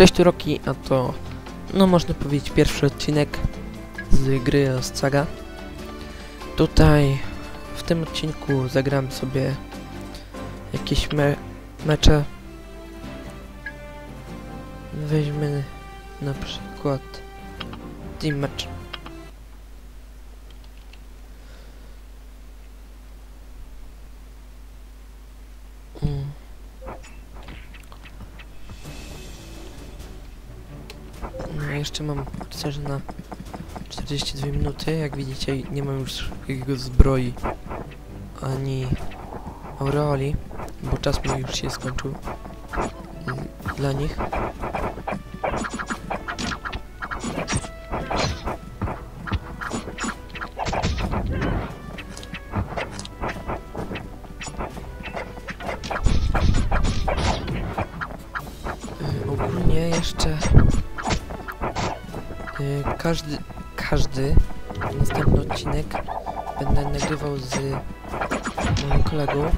Cześć tu Roki, a to, no można powiedzieć, pierwszy odcinek z gry Saga. Tutaj, w tym odcinku zagram sobie jakieś me mecze. Weźmy na przykład Team Match. Mm. Jeszcze mam rycerz na 42 minuty. Jak widzicie nie mam już jakiego zbroi ani aureoli, bo czas mi już się skończył dla nich. Każdy, każdy następny odcinek będę nagrywał z moim kolegą.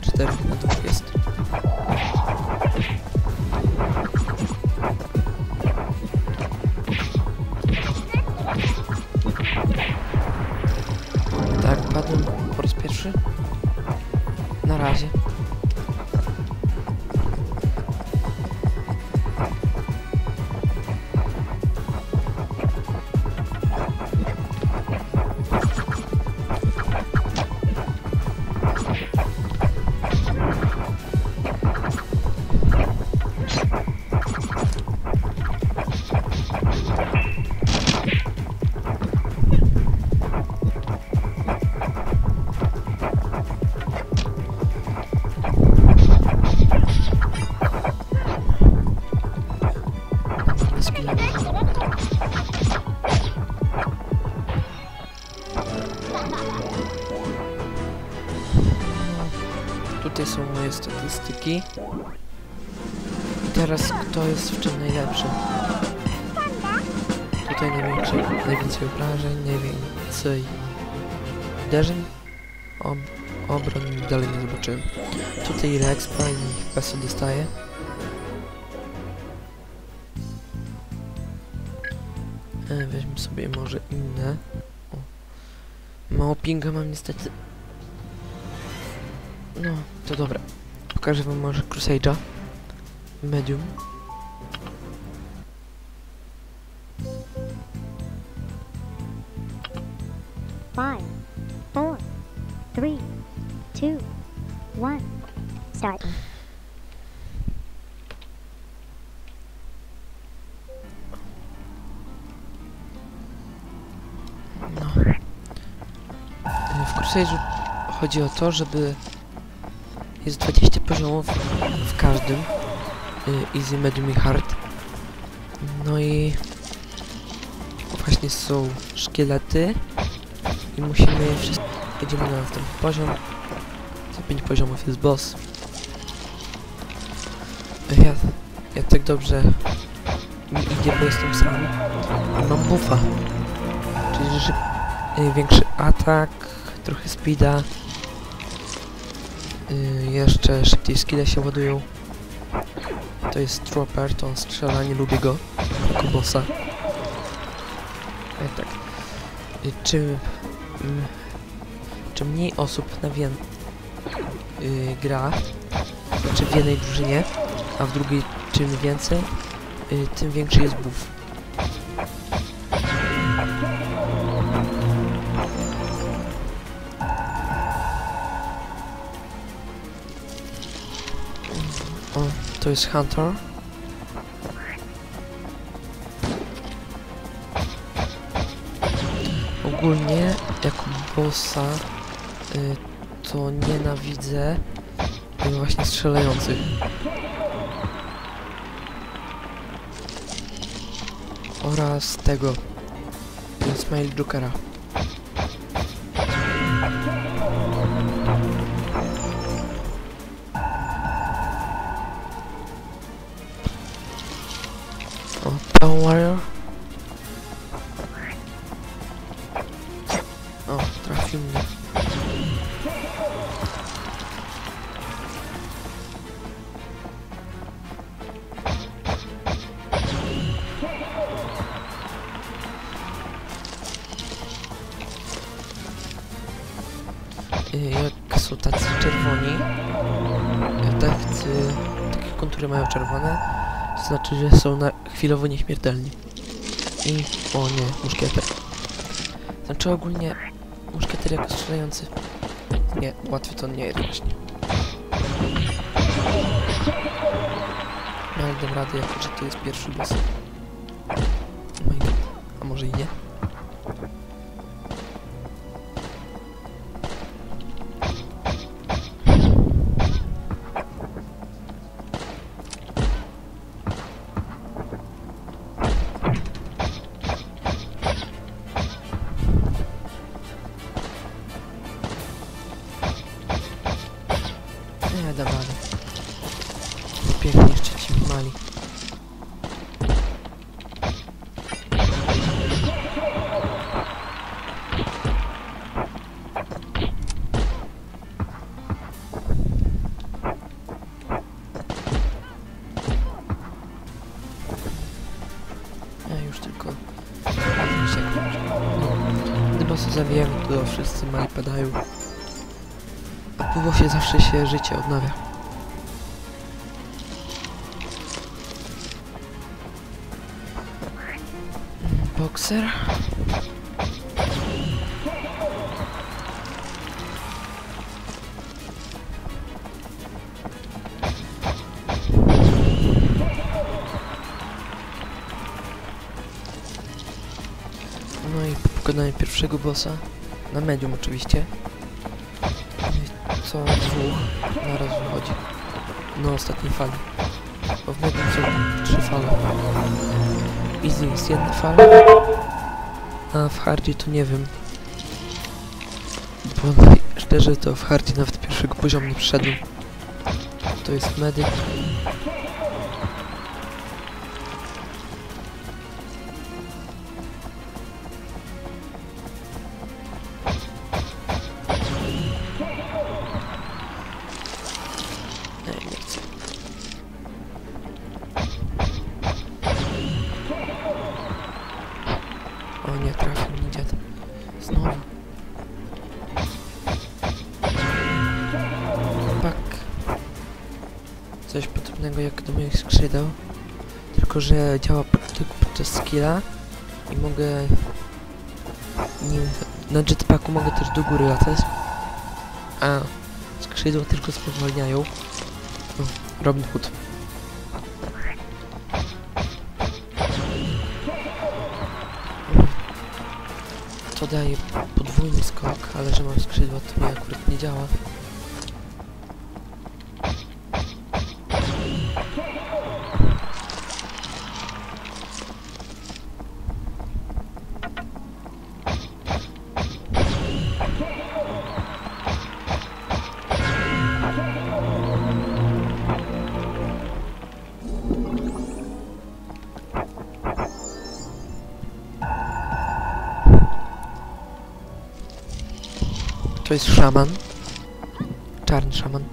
Cztery na dwóch jest. Tak, padłem po raz pierwszy. Na razie. Tutaj są moje statystyki. I teraz kto jest w czym najlepszy? Tutaj największy, najwięcej obrażeń, najwięcej uderzeń, ob, obron dalej nie zobaczyłem. Tutaj ile expa i peso dostaje. E, weźmy sobie może inne. O. Mało pinga mam niestety. No, to dobra. Pokażę wam może Crusade'a. Medium. Five, four, three, two, one. Start. No. W Crusade'u chodzi o to, żeby jest 20 poziomów w każdym. y, Easy, Medium i Hard. No i właśnie są szkielety i musimy je wszystkie... Jedziemy na następny poziom. Za 5 poziomów jest boss. Ja, ja tak dobrze mi idzie, bo jestem sam. I mam buffa. Czyli że y, większy atak, trochę speeda. Y, jeszcze szybciej skille się ładują. To jest Trooper, to on strzela, nie lubię go jako bossa. E, tak. Y, czy, mm, czy mniej osób na wię y, gra, czy w jednej drużynie, a w drugiej czym więcej, y, tym większy jest buff. To jest Hunter. Ogólnie, jako bossa, y, to nienawidzę y, właśnie strzelających. oraz tego Smile Jokera. O, trafił mnie. Y, Jak są tacy czerwoni, tacy, takie kontury mają czerwone, to znaczy, że są na chwilowo nieśmiertelni. I, o nie, muszkieter. Znaczy ogólnie, muszkieter jako strzelający. Nie, łatwy to nie jest właśnie. No ale dam radę, jako że to jest pierwszy boss. Oh. A może i? Nie, to wszyscy mali padają. A po bossie zawsze się życie odnawia. Bokser. No i po pierwszego bossa, na medium oczywiście, co dwóch naraz wychodzi na ostatniej fali. Bo w medium są trzy fale. Easy jest jedna fala, a w hardzie to nie wiem. Bo szczerze to w hardzie nawet pierwszego poziomu nie przyszedłem. To jest medyk. O nie, trafił mi dziad. Znowu. Pak. Coś podobnego jak do moich skrzydeł. Tylko, że działa tylko podczas skilla. I mogę... Nim, na jetpacku mogę też do góry latać. A skrzydła tylko spowalniają. O, Robin Hood. Daje podwójny skok, ale że mam skrzydła, to mi akurat nie działa. To jest szaman. Czarny szaman.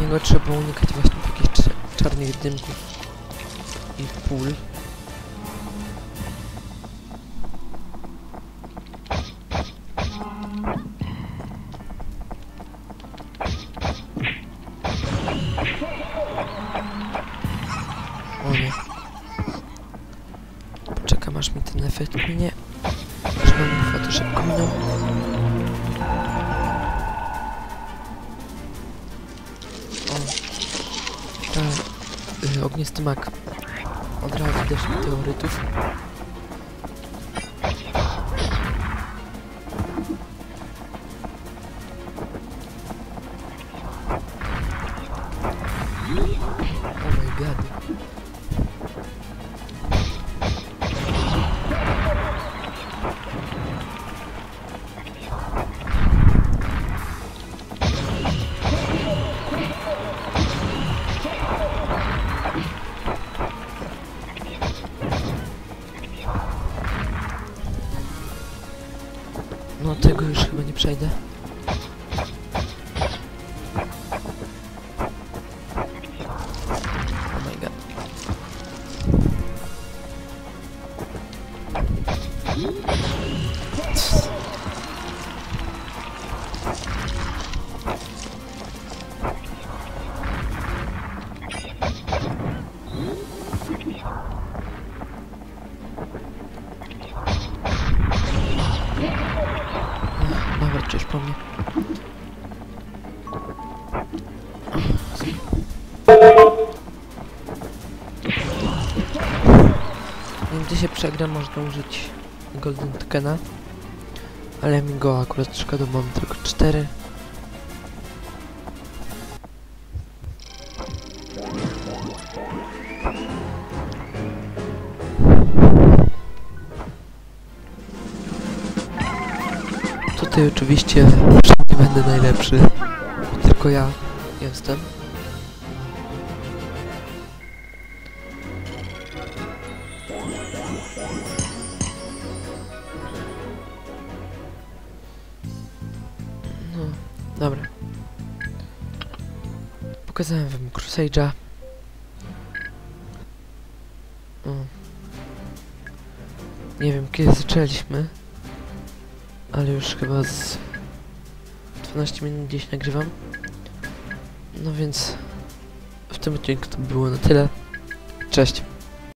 Niego trzeba unikać właśnie takich cza- czarnych dymków i pól. Efekt minie. Mam bufa to szybko minął. O. Ta, y, ognisty mak. Od razu też meteorytów. Dobra, coś po mnie. Gdy się przegra, można użyć Golden Tokena. Ale mi go akurat szkoda, mam tylko 4. Tutaj oczywiście nie będę najlepszy. Tylko ja jestem. No, dobra. Pokazałem wam Crusade'a. Nie wiem kiedy zaczęliśmy, ale już chyba z 12 minut gdzieś nagrywam. No więc w tym odcinku to było na tyle. Cześć.